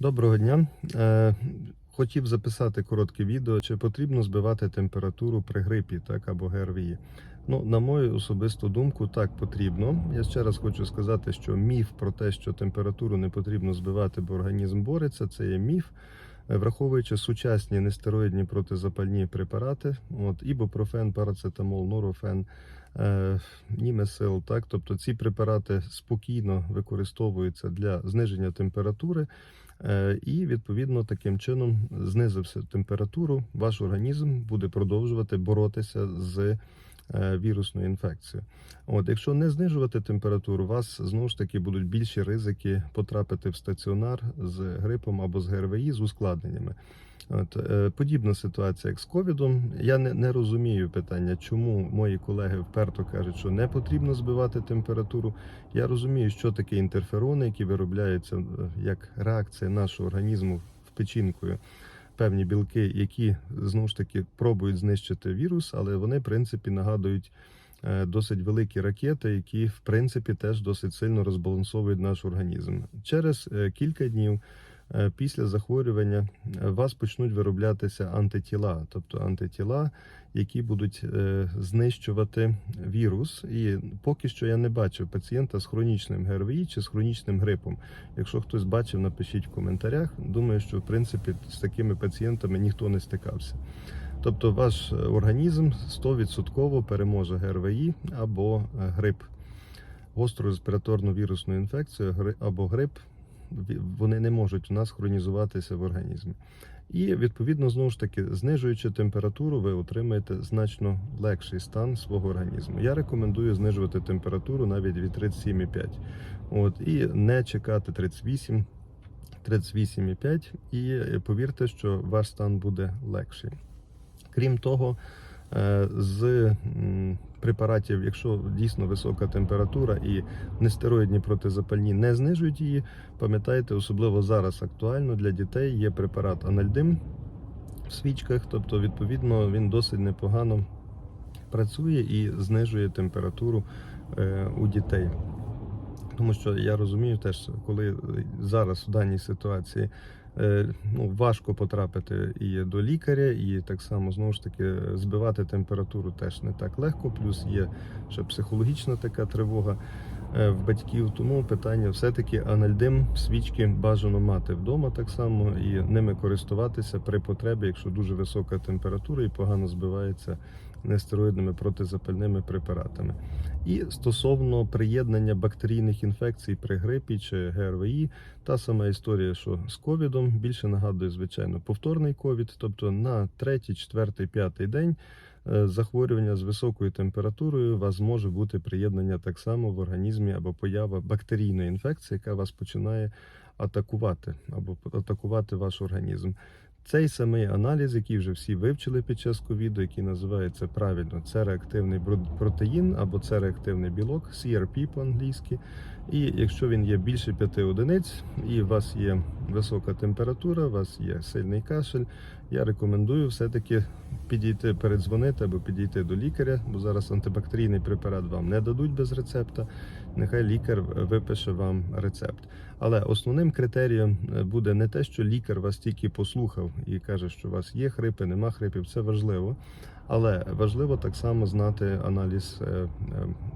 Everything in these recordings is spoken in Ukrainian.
Доброго дня. Е, Хотів записати коротке відео, чи потрібно збивати температуру при грипі, так або ГРВІ. Ну, на мою особисту думку, так потрібно. Я ще раз хочу сказати, що міф про те, що температуру не потрібно збивати, бо організм бореться, це є міф. Е, Враховуючи сучасні нестероїдні протизапальні препарати, от ібупрофен, парацетамол, норофен, е, німесил, так, тобто ці препарати спокійно використовуються для зниження температури. Е, І відповідно таким чином, знизивши температуру, ваш організм буде продовжувати боротися з е, вірусною інфекцією. От, якщо не знижувати температуру, у вас знову ж таки будуть більші ризики потрапити в стаціонар з грипом або з ГРВІ з ускладненнями. От, е, подібна ситуація, як з ковідом. Я не, не розумію питання, чому мої колеги вперто кажуть, що не потрібно збивати температуру. Я розумію, що таке інтерферони, які виробляються е, як реакція нашого організму в печінкою. Певні білки, які знову ж таки пробують знищити вірус, але вони, в принципі, нагадують е, досить великі ракети, які в принципі теж досить сильно розбалансовують наш організм. Через е, кілька днів після захворювання е, у вас почнуть вироблятися антитіла, тобто антитіла, які будуть е, знищувати вірус. І поки що я не бачив пацієнта з хронічним ГРВІ чи з хронічним грипом. Якщо хтось бачив, напишіть в коментарях. Думаю, що в принципі з такими пацієнтами ніхто не стикався. Тобто ваш е, організм 100% переможе ГРВІ або е, грип, гостру респіраторну вірусну інфекцію або грип. Вони не можуть у нас хронізуватися в організмі. І відповідно знову ж таки, знижуючи температуру, ви отримаєте значно легший стан свого організму. Я рекомендую знижувати температуру навіть від 37,5. От і не чекати 38, 38,5. І е, повірте, що ваш стан буде легший. Крім того, е, з препаратів, якщо дійсно висока температура і нестероїдні протизапальні не знижують її, пам'ятайте, особливо зараз актуально для дітей є препарат анальдим в свічках, тобто, відповідно, він досить непогано працює і знижує температуру е, у дітей. Тому що я розумію теж, коли зараз в даній ситуації е, ну, важко потрапити і до лікаря, і так само знову ж таки збивати температуру теж не так легко. Плюс є ще психологічна така тривога е, в батьків. Тому питання все-таки анальдим, свічки бажано мати вдома так само і ними користуватися при потребі, якщо дуже висока температура і погано збивається нестероїдними протизапальними препаратами. І стосовно приєднання бактерійних інфекцій при грипі чи ГРВІ, та сама історія, що з ковідом більше нагадує, звичайно, повторний ковід, тобто на третій, четвертий, п'ятий день е, захворювання з високою температурою вас може бути приєднання так само в організмі або поява бактерійної інфекції, яка вас починає атакувати або атакувати ваш організм. Цей самий аналіз, який вже всі вивчили під час ковіду, який називається правильно це реактивний протеїн або це реактивний білок, CRP по-англійськи. І якщо він є більше 5 одиниць, і у вас є висока температура, у вас є сильний кашель, я рекомендую все-таки підійти, передзвонити або підійти до лікаря, бо зараз антибактерійний препарат вам не дадуть без рецепта. Нехай лікар випише вам рецепт. Але основним критерієм е, буде не те, що лікар вас тільки послухав і каже, що у вас є хрипи, нема хрипів. Це важливо. Але важливо так само знати аналіз е, е,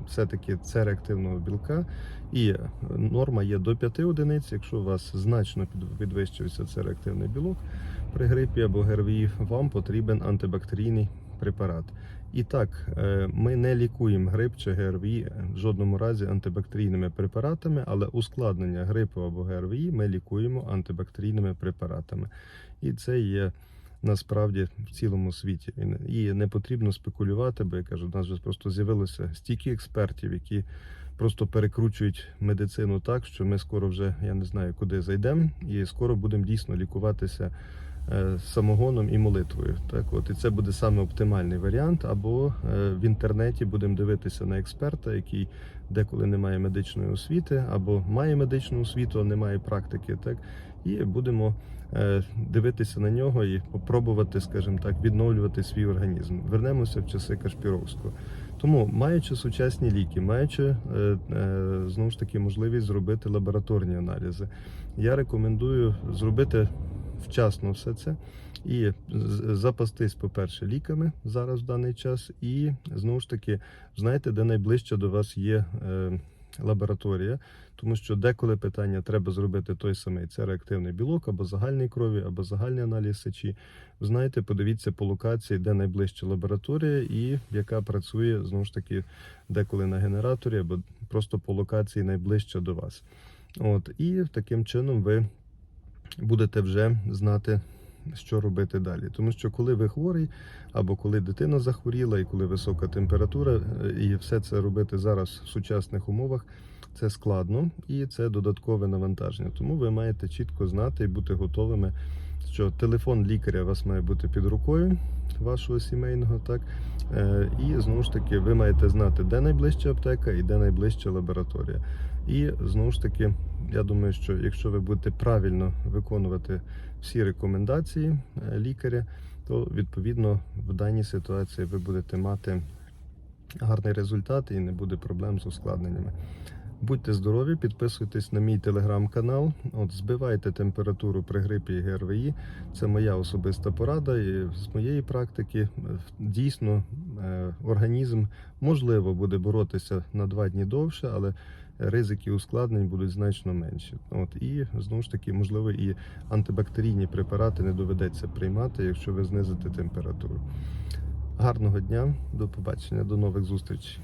все-таки це реактивного білка. І норма є до 5 одиниць. Якщо у вас значно під- підвищився цей реактивний білок при грипі або ГРВІ, вам потрібен антибактерійний препарат. І так, е, ми не лікуємо грип чи ГРВІ в жодному разі антибактерійними препаратами, але ускладнення грипу або ГРВІ ми лікуємо антибактерійними препаратами. І це є насправді в цілому світі. І не- потрібно спекулювати, бо я кажу, у нас же просто з'явилося стільки експертів, які просто перекручують медицину так, що ми скоро вже я не знаю куди зайдемо, і скоро будемо дійсно лікуватися е, самогоном і молитвою. Так, от і це буде саме оптимальний варіант. Або е, в інтернеті будемо дивитися на експерта, який деколи не має медичної освіти, або має медичну освіту, а не має практики. Так і будемо дивитися на нього і попробувати, скажімо так, відновлювати свій організм. Вернемося в часи Кашпіровського. Тому, маючи сучасні ліки, маючи е, е, знову ж таки можливість зробити лабораторні аналізи, я рекомендую зробити вчасно все це і запастись, по-перше, ліками зараз в даний час, і знову ж таки, знаєте, де найближче до вас є е, лабораторія, тому що деколи питання треба зробити той самий це реактивний білок або загальний крові, або загальний аналіз сечі. Знаєте, подивіться по локації, де найближча лабораторія, і яка працює знову ж таки деколи на генераторі, або просто по локації найближча до вас. От і таким чином ви будете вже знати, що робити далі. Тому що коли ви хворий, або коли дитина захворіла, і коли висока температура, е, і все це робити зараз в сучасних умовах. Це складно і це додаткове навантаження. Тому ви маєте чітко знати і бути готовими, що телефон лікаря у вас має бути під рукою вашого сімейного, так Е, і знову ж таки ви маєте знати, де найближча аптека і де найближча лабораторія. І знову ж таки, я думаю, що якщо ви будете правильно виконувати всі рекомендації е, лікаря, то відповідно в даній ситуації ви будете мати гарний результат і не буде проблем з ускладненнями. Будьте здорові, підписуйтесь на мій телеграм-канал. От збивайте температуру при грипі і ГРВІ. Це моя особиста порада. І з моєї практики дійсно е, організм можливо буде боротися на два дні довше, але ризики ускладнень будуть значно менші. От і знову ж таки, можливо, і антибактерійні препарати не доведеться приймати, якщо ви знизите температуру. Гарного дня, до побачення, до нових зустрічей.